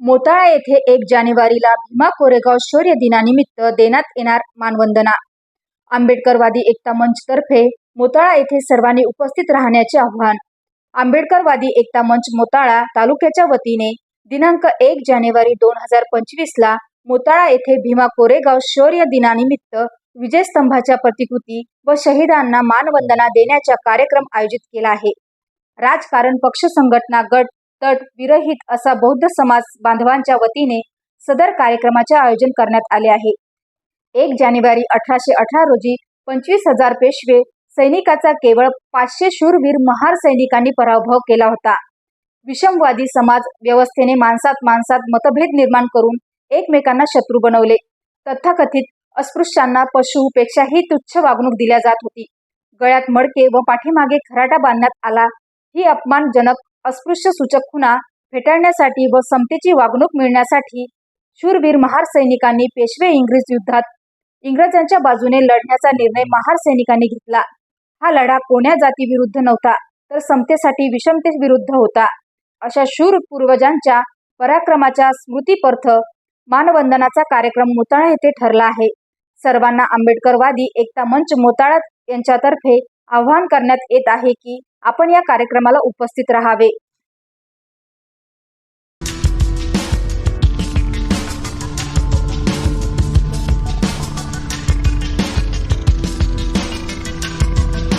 मोताळा येथे एक जानेवारीला भीमा कोरेगाव शौर्य दिनानिमित्त देण्यात येणार मानवंदना. आंबेडकरवादी एकता मंच तर्फे मोताळा येथे सर्वांनी उपस्थित राहण्याचे आव्हान. आंबेडकरवादी एकता मंच मोताळा तालुक्याच्या वतीने दिनांक एक जानेवारी दोन हजार पंचवीसला मोताळा येथे भीमा कोरेगाव शौर्य दिनानिमित्त विजयस्तंभाच्या प्रतिकृती व शहीदांना मानवंदना देण्याचा कार्यक्रम आयोजित केला आहे. राजकारण पक्ष संघटना गट तट विरहित असा बौद्ध समाज बांधवांच्या वतीने सदर कार्यक्रमाचे आयोजन करण्यात आले आहे. एक जानेवारी अठराशे अठरा रोजी पंचवीस हजार पेशवे सैनिकाचा केवळ पाचशे शूरवीर महार सैनिकांनी पराभव केला होता. विषमवादी समाज व्यवस्थेने माणसात माणसात मतभेद निर्माण करून एकमेकांना शत्रू बनवले. तथाकथित अस्पृश्यांना पशुपेक्षाही तुच्छ वागणूक दिल्या जात होती. गळ्यात मडके व पाठीमागे खराटा बांधण्यात आला ही अपमानजनक अस्पृश्य सूचक खुणा फेटाळण्यासाठी व समतेची वागणूक मिळण्यासाठी शूरवीर महार सैनिकांनी पेशवे इंग्रज युद्धात इंग्रजांच्या बाजूने लढण्याचा निर्णय महार सैनिकांनी घेतला. हा लढा कोण्या जातीविरुद्ध नव्हता तर समतेसाठी विषमतेविरुद्ध होता. अशा शूर पूर्वजांच्या पराक्रमाच्या स्मृतीपर्थ मानवंदनाचा कार्यक्रम मोताळा येथे ठरला आहे. सर्वांना आंबेडकरवादी एकता मंच मोताळा यांच्यातर्फे आवाहन करण्यात येत आहे की आपण या कार्यक्रमाला उपस्थित राहावे.